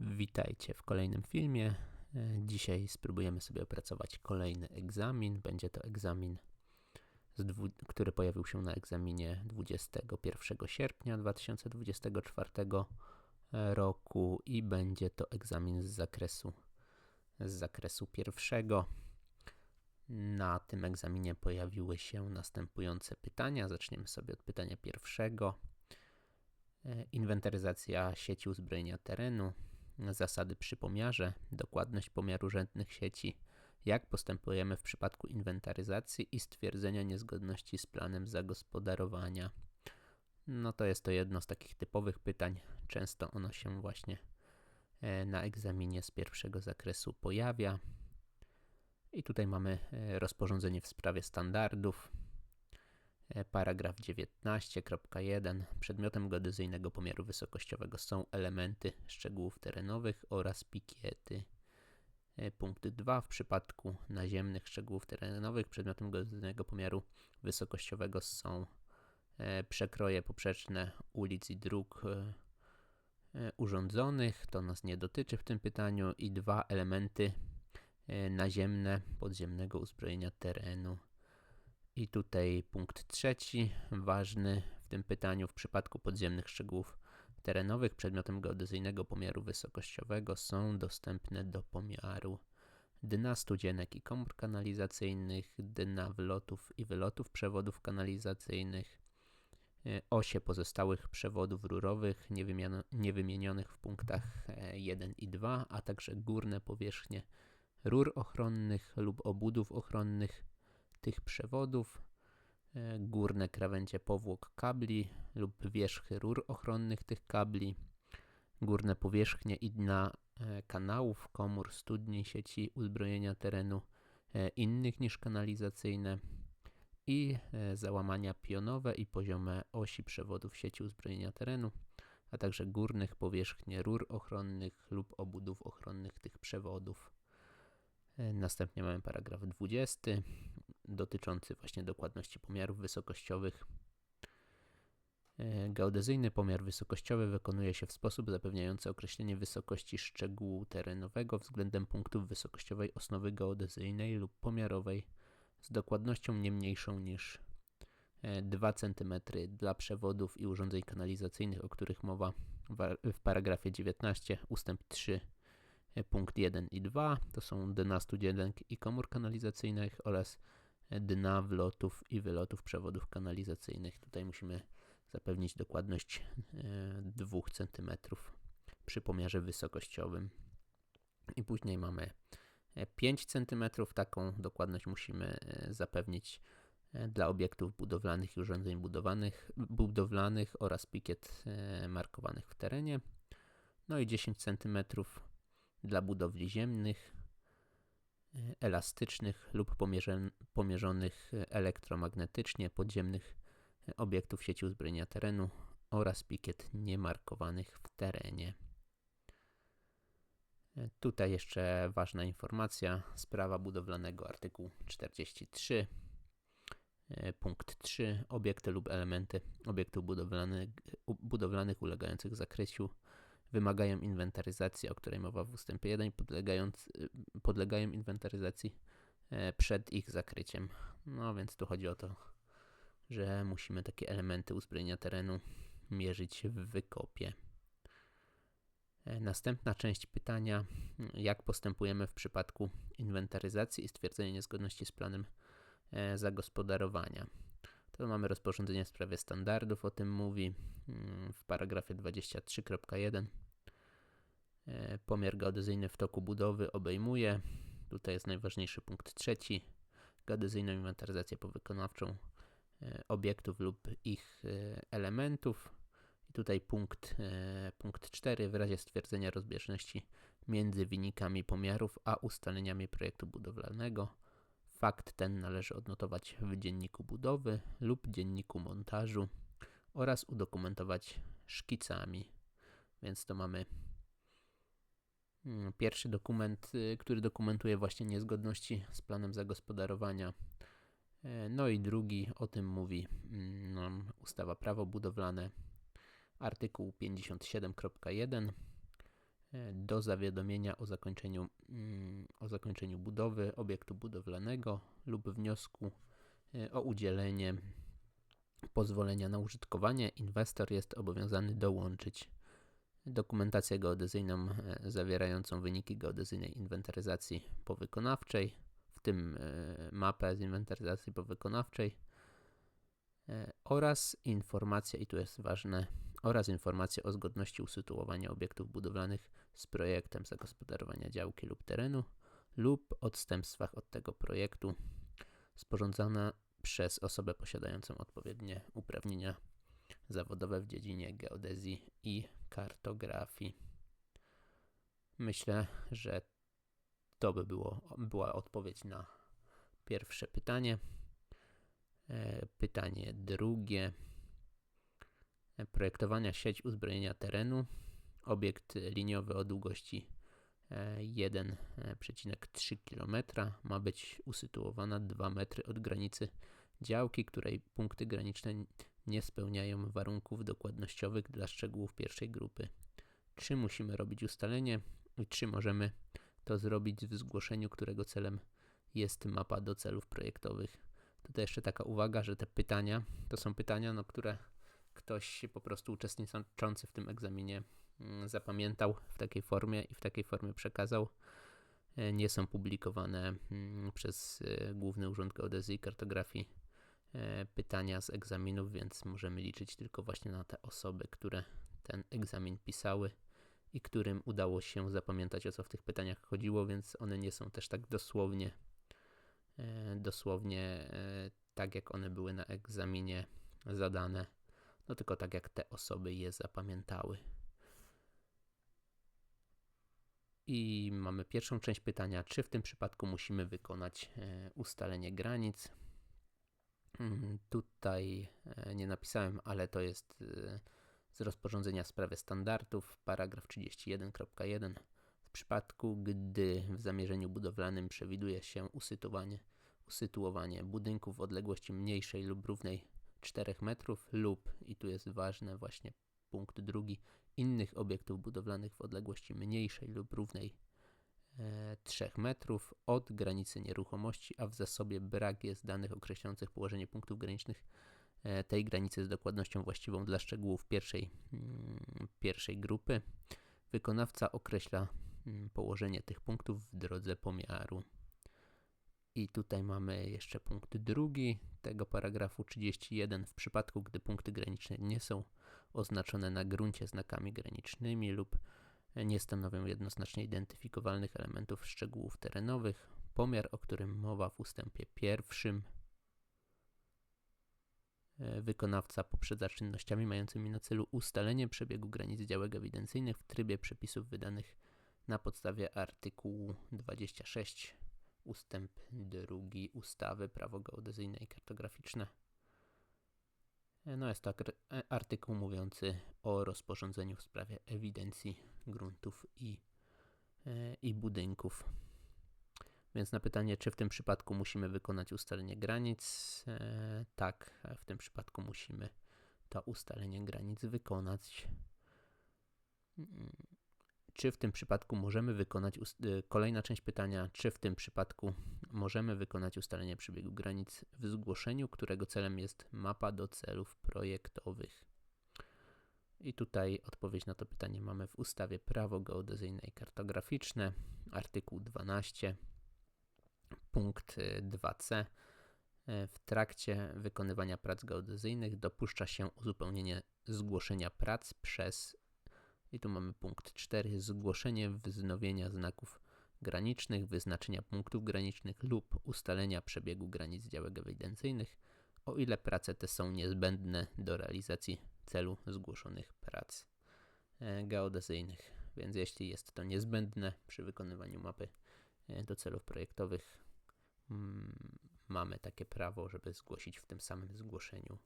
Witajcie w kolejnym filmie. E, Dzisiaj spróbujemy sobie opracować kolejny egzamin. Będzie to egzamin, który pojawił się na egzaminie 21 sierpnia 2024 roku i będzie to egzamin z zakresu, z zakresu pierwszego. Na tym egzaminie pojawiły się następujące pytania. Zaczniemy sobie od pytania pierwszego. E, Inwentaryzacja sieci uzbrojenia terenu, zasady przy pomiarze, dokładność pomiaru rzędnych sieci, jak postępujemy w przypadku inwentaryzacji i stwierdzenia niezgodności z planem zagospodarowania. No to jest to jedno z takich typowych pytań. Często ono się właśnie e, na egzaminie z pierwszego zakresu pojawia. I tutaj mamy e, rozporządzenie w sprawie standardów. E, Paragraf 19.1. Przedmiotem geodezyjnego pomiaru wysokościowego są elementy szczegółów terenowych oraz pikiety. E, Punkt 2. W przypadku naziemnych szczegółów terenowych przedmiotem geodezyjnego pomiaru wysokościowego są e, przekroje poprzeczne ulic i dróg urządzonych. To nas nie dotyczy w tym pytaniu. I dwa elementy naziemne podziemnego uzbrojenia terenu. I tutaj punkt trzeci, ważny w tym pytaniu. W przypadku podziemnych szczegółów terenowych przedmiotem geodezyjnego pomiaru wysokościowego są dostępne do pomiaru dna studzienek i komór kanalizacyjnych, dna wlotów i wylotów przewodów kanalizacyjnych, e, osie pozostałych przewodów rurowych niewymienionych w punktach e, 1 i 2, a także górne powierzchnie rur ochronnych lub obudów ochronnych tych przewodów, e, górne krawędzie powłok kabli lub wierzchy rur ochronnych tych kabli, górne powierzchnie i dna e, kanałów, komór, studni, sieci uzbrojenia terenu e, innych niż kanalizacyjne i załamania pionowe i poziome osi przewodów sieci uzbrojenia terenu, a także górnych powierzchni rur ochronnych lub obudów ochronnych tych przewodów. Następnie mamy paragraf 20 dotyczący właśnie dokładności pomiarów wysokościowych. E, Geodezyjny pomiar wysokościowy wykonuje się w sposób zapewniający określenie wysokości szczegółu terenowego względem punktów wysokościowej osnowy geodezyjnej lub pomiarowej z dokładnością nie mniejszą niż e, 2 cm dla przewodów i urządzeń kanalizacyjnych, o których mowa wa- w paragrafie 19 ustęp 3 e, punkt 1 i 2 to są dna studzienek i komór kanalizacyjnych oraz dna wlotów i wylotów przewodów kanalizacyjnych. Tutaj musimy zapewnić dokładność e, 2 cm przy pomiarze wysokościowym. I później mamy e, 5 cm. Taką dokładność musimy e, zapewnić e, dla obiektów budowlanych i urządzeń budowanych, budowlanych oraz pikiet e, markowanych w terenie. No i 10 cm dla budowli ziemnych, e, elastycznych lub pomierzonych elektromagnetycznie podziemnych obiektów sieci uzbrojenia terenu oraz pikiet niemarkowanych w terenie. Tutaj jeszcze ważna informacja z prawa budowlanego artykuł 43 e, punkt 3 obiekty lub elementy obiektów budowlanych, budowlanych ulegających zakresu wymagają inwentaryzacji, o której mowa w ustępie 1, podlegając, y, podlegają inwentaryzacji e, przed ich zakryciem. No więc tu chodzi o to, że musimy takie elementy uzbrojenia terenu mierzyć w wykopie. E, Następna część pytania, jak postępujemy w przypadku inwentaryzacji i stwierdzenia niezgodności z planem e, zagospodarowania. To mamy rozporządzenie w sprawie standardów, o tym mówi mm, w paragrafie 23.1. E, Pomiar geodezyjny w toku budowy obejmuje, tutaj jest najważniejszy punkt trzeci, geodezyjną inwentaryzację powykonawczą e, obiektów lub ich e, elementów. I tutaj punkt, punkt 4 w razie stwierdzenia rozbieżności między wynikami pomiarów a ustaleniami projektu budowlanego. Fakt ten należy odnotować w dzienniku budowy lub dzienniku montażu oraz udokumentować szkicami. Więc to mamy mm, pierwszy dokument, y, który dokumentuje właśnie niezgodności z planem zagospodarowania. E, No i drugi, o tym mówi mm, ustawa prawo budowlane, artykuł 57.1 e, do zawiadomienia o zakończeniu, mm, o zakończeniu budowy obiektu budowlanego lub wniosku e, o udzielenie pozwolenia na użytkowanie. Inwestor jest obowiązany dołączyć dokumentację geodezyjną e, zawierającą wyniki geodezyjnej inwentaryzacji powykonawczej, w tym mapę z inwentaryzacji powykonawczej oraz informacja, i tu jest ważne, oraz informacje o zgodności usytuowania obiektów budowlanych z projektem zagospodarowania działki lub terenu lub odstępstwach od tego projektu sporządzana przez osobę posiadającą odpowiednie uprawnienia zawodowe w dziedzinie geodezji i kartografii. Myślę, że to by było, była odpowiedź na pierwsze pytanie. E, pytanie drugie projektowania sieć uzbrojenia terenu. Obiekt liniowy o długości 1,3 e, km ma być usytuowana 2 metry od granicy działki, której punkty graniczne nie spełniają warunków dokładnościowych dla szczegółów pierwszej grupy. Czy musimy robić ustalenie i czy możemy to zrobić w zgłoszeniu, którego celem jest mapa do celów projektowych. Tutaj jeszcze taka uwaga, że te pytania to są pytania, no, które ktoś po prostu uczestniczący w tym egzaminie mm, zapamiętał w takiej formie i w takiej formie przekazał. E, nie są publikowane mm, przez e, Główny Urząd Geodezji i Kartografii e, pytania z egzaminów, więc możemy liczyć tylko właśnie na te osoby, które ten egzamin pisały i którym udało się zapamiętać o co w tych pytaniach chodziło, więc one nie są też tak dosłownie dosłownie tak jak one były na egzaminie zadane no tylko tak jak te osoby je zapamiętały. I mamy pierwszą część pytania, czy w tym przypadku musimy wykonać e, ustalenie granic. Mm, tutaj e, nie napisałem, ale to jest e, z rozporządzenia w sprawie standardów, paragraf 31.1. W przypadku, gdy w zamierzeniu budowlanym przewiduje się usytuowanie, usytuowanie budynków w odległości mniejszej lub równej 4 metrów lub, i tu jest ważne właśnie punkt drugi, innych obiektów budowlanych w odległości mniejszej lub równej e, 3 metrów od granicy nieruchomości, a w zasobie brak jest danych określających położenie punktów granicznych e, tej granicy z dokładnością właściwą dla szczegółów pierwszej, mm, pierwszej grupy. Wykonawca określa mm, położenie tych punktów w drodze pomiaru. I tutaj mamy jeszcze punkt drugi tego paragrafu 31. W przypadku, gdy punkty graniczne nie są oznaczone na gruncie znakami granicznymi lub nie stanowią jednoznacznie identyfikowalnych elementów szczegółów terenowych, pomiar, o którym mowa w ustępie pierwszym, e, wykonawca poprzedza czynnościami mającymi na celu ustalenie przebiegu granic działek ewidencyjnych w trybie przepisów wydanych na podstawie artykułu 26 ustęp drugi ustawy Prawo geodezyjne i kartograficzne. No jest to e, artykuł mówiący o rozporządzeniu w sprawie ewidencji gruntów i, e, i budynków. Więc na pytanie, czy w tym przypadku musimy wykonać ustalenie granic, e, tak, w tym przypadku musimy to ustalenie granic wykonać. Czy w tym przypadku możemy wykonać, y, kolejna część pytania, czy w tym przypadku możemy wykonać ustalenie przebiegu granic w zgłoszeniu, którego celem jest mapa do celów projektowych. I tutaj odpowiedź na to pytanie mamy w ustawie Prawo geodezyjne i kartograficzne, artykuł 12, punkt 2c. Y, y, w trakcie wykonywania prac geodezyjnych dopuszcza się uzupełnienie zgłoszenia prac przez i tu mamy punkt 4. Zgłoszenie wznowienia znaków granicznych, wyznaczenia punktów granicznych lub ustalenia przebiegu granic działek ewidencyjnych, o ile prace te są niezbędne do realizacji celu zgłoszonych prac e, geodezyjnych. Więc jeśli jest to niezbędne przy wykonywaniu mapy e, do celów projektowych, mm, mamy takie prawo, żeby zgłosić w tym samym zgłoszeniu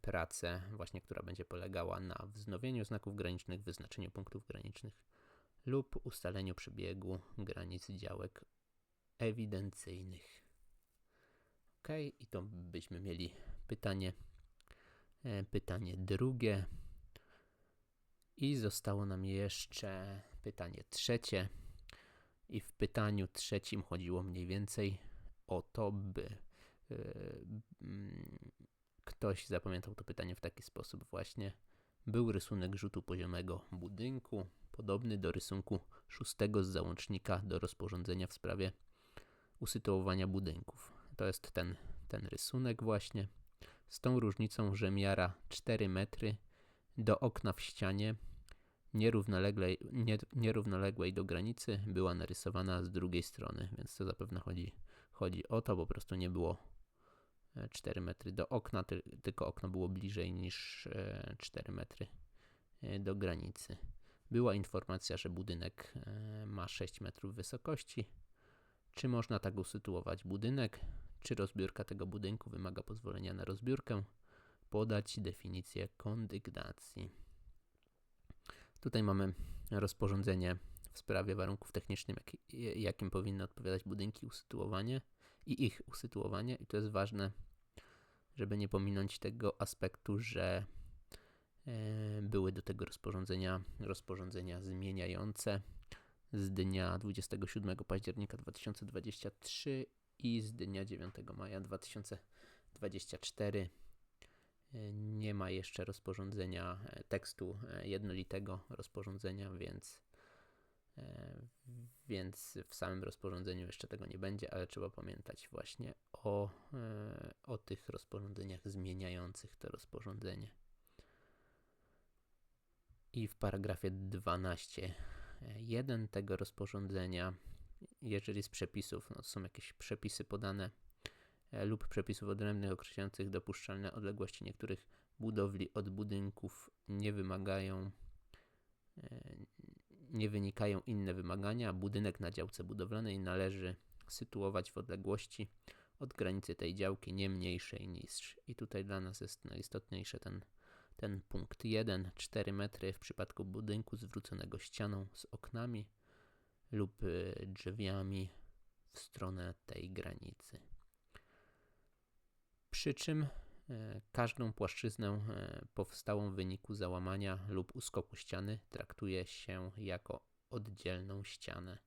pracę, właśnie która będzie polegała na wznowieniu znaków granicznych, wyznaczeniu punktów granicznych lub ustaleniu przebiegu granic działek ewidencyjnych. Ok, i to byśmy mieli pytanie, e, pytanie drugie. I zostało nam jeszcze pytanie trzecie. I w pytaniu trzecim chodziło mniej więcej o to, by yy, ktoś zapamiętał to pytanie w taki sposób właśnie. Był rysunek rzutu poziomego budynku, podobny do rysunku szóstego z załącznika do rozporządzenia w sprawie usytuowania budynków. To jest ten, ten rysunek właśnie. Z tą różnicą, że miara 4 metry do okna w ścianie nierównoległej, nie, nierównoległej do granicy była narysowana z drugiej strony, więc to zapewne chodzi, chodzi o to, po prostu nie było 4 e, metry do okna, ty, tylko okno było bliżej niż 4 e, metry e, do granicy. Była informacja, że budynek ma 6 metrów wysokości. Czy można tak usytuować budynek? Czy rozbiórka tego budynku wymaga pozwolenia na rozbiórkę? Podać definicję kondygnacji. Tutaj mamy rozporządzenie w sprawie warunków technicznych, jak, jakim powinny odpowiadać budynki, usytuowanie i ich usytuowanie. I to jest ważne, żeby nie pominąć tego aspektu, że e, były do tego rozporządzenia rozporządzenia zmieniające z dnia 27 października 2023 i z dnia 9 maja 2024 nie ma jeszcze rozporządzenia e, tekstu e, jednolitego rozporządzenia, więc, e, więc w samym rozporządzeniu jeszcze tego nie będzie, ale trzeba pamiętać właśnie o, o tych rozporządzeniach zmieniających to rozporządzenie. I w paragrafie 12.1 tego rozporządzenia, jeżeli z przepisów, no są jakieś przepisy podane, E, lub przepisów odrębnych określających dopuszczalne odległości niektórych budowli od budynków nie wymagają, e, nie wynikają inne wymagania. Budynek na działce budowlanej należy sytuować w odległości od granicy tej działki nie mniejszej niż. I tutaj dla nas jest najistotniejszy ten, ten punkt 1, 4 metry w przypadku budynku zwróconego ścianą z oknami lub e, drzwiami w stronę tej granicy przy czym każdą płaszczyznę e, powstałą w wyniku załamania lub uskoku ściany traktuje się jako oddzielną ścianę.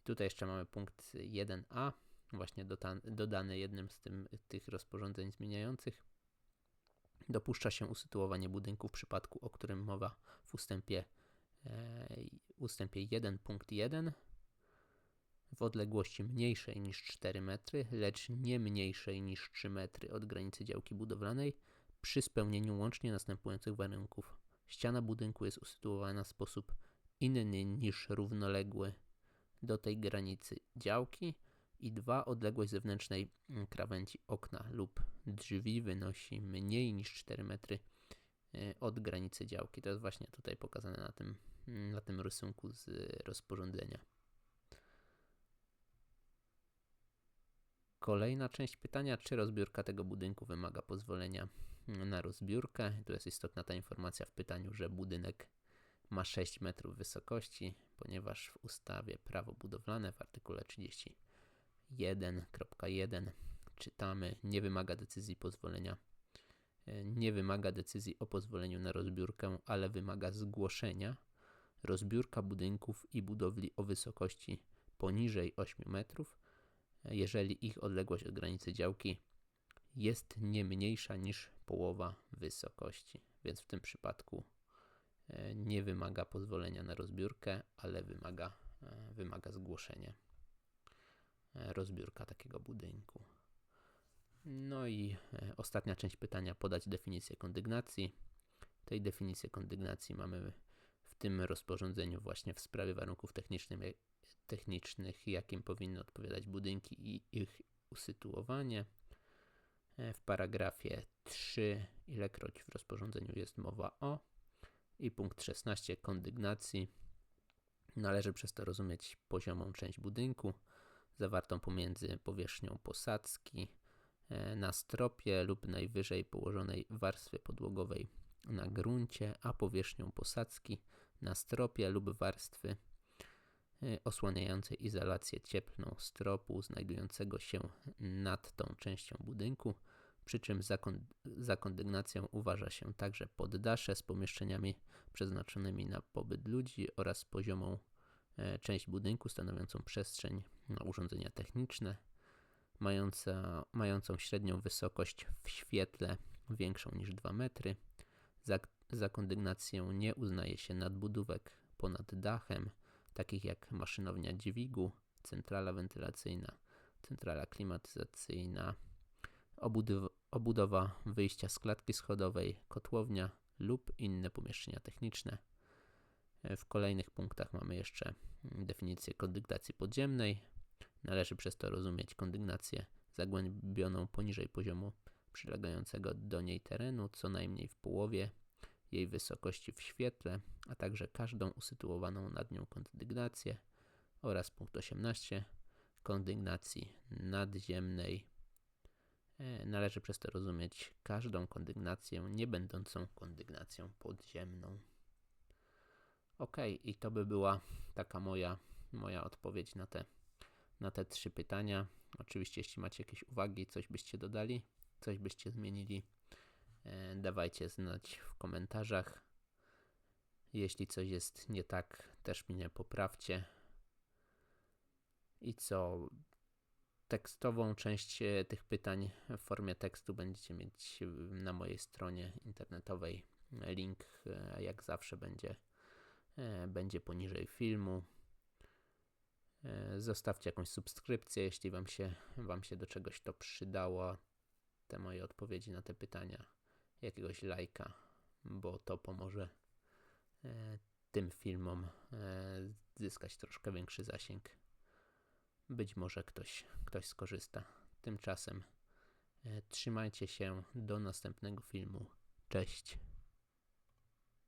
I tutaj jeszcze mamy punkt 1a, właśnie dodany jednym z tym, tych rozporządzeń zmieniających. Dopuszcza się usytuowanie budynku w przypadku, o którym mowa w ustępie, e, ustępie 1 punkt 1 w odległości mniejszej niż 4 metry, lecz nie mniejszej niż 3 metry od granicy działki budowlanej przy spełnieniu łącznie następujących warunków. Ściana budynku jest usytuowana w sposób inny niż równoległy do tej granicy działki i dwa odległość zewnętrznej krawędzi okna lub drzwi wynosi mniej niż 4 metry e, od granicy działki. To jest właśnie tutaj pokazane na tym, na tym rysunku z rozporządzenia. Kolejna część pytania, czy rozbiórka tego budynku wymaga pozwolenia na rozbiórkę. Tu jest istotna ta informacja w pytaniu, że budynek ma 6 metrów wysokości, ponieważ w ustawie prawo budowlane w artykule 31.1 czytamy nie wymaga decyzji pozwolenia nie wymaga decyzji o pozwoleniu na rozbiórkę, ale wymaga zgłoszenia rozbiórka budynków i budowli o wysokości poniżej 8 metrów jeżeli ich odległość od granicy działki jest nie mniejsza niż połowa wysokości. Więc w tym przypadku e, nie wymaga pozwolenia na rozbiórkę, ale wymaga, e, wymaga zgłoszenia e, rozbiórka takiego budynku. No i ostatnia część pytania, podać definicję kondygnacji. Tej definicji kondygnacji mamy w tym rozporządzeniu właśnie w sprawie warunków technicznych, technicznych, jakim powinny odpowiadać budynki i ich usytuowanie. E, w paragrafie 3, ilekroć w rozporządzeniu jest mowa o, i punkt 16 kondygnacji. Należy przez to rozumieć poziomą część budynku, zawartą pomiędzy powierzchnią posadzki e, na stropie lub najwyżej położonej warstwie podłogowej na gruncie, a powierzchnią posadzki na stropie lub warstwy Y, osłaniającej izolację cieplną stropu znajdującego się nad tą częścią budynku, Przy czym za, kon- za kondygnacją uważa się także poddasze z pomieszczeniami przeznaczonymi na pobyt ludzi oraz poziomą e, część budynku stanowiącą przestrzeń na urządzenia techniczne, mająca, mającą średnią wysokość w świetle większą niż 2 metry. Za, za kondygnację nie uznaje się nadbudówek ponad dachem, takich jak maszynownia dźwigu, centrala wentylacyjna, centrala klimatyzacyjna, obudow- obudowa wyjścia z klatki schodowej, kotłownia lub inne pomieszczenia techniczne. E, W kolejnych punktach mamy jeszcze definicję kondygnacji podziemnej. Należy przez to rozumieć kondygnację zagłębioną poniżej poziomu przylegającego do niej terenu, co najmniej w połowie jej wysokości w świetle, a także każdą usytuowaną nad nią kondygnację oraz punkt 18 kondygnacji nadziemnej. E, Należy przez to rozumieć każdą kondygnację nie będącą kondygnacją podziemną. Ok, i to by była taka moja, moja odpowiedź na te, na te trzy pytania. Oczywiście, jeśli macie jakieś uwagi, coś byście dodali, coś byście zmienili, dawajcie znać w komentarzach. Jeśli coś jest nie tak, też mnie poprawcie. I co? Tekstową część e, tych pytań w formie tekstu będziecie mieć e, na mojej stronie internetowej. Link, e, jak zawsze, będzie, e, będzie poniżej filmu. E, Zostawcie jakąś subskrypcję, jeśli wam się, wam się do czegoś to przydało. Te moje odpowiedzi na te pytania. Jakiegoś lajka, bo to pomoże e, tym filmom e, zyskać troszkę większy zasięg. Być może ktoś, ktoś skorzysta. Tymczasem e, trzymajcie się do następnego filmu. Cześć.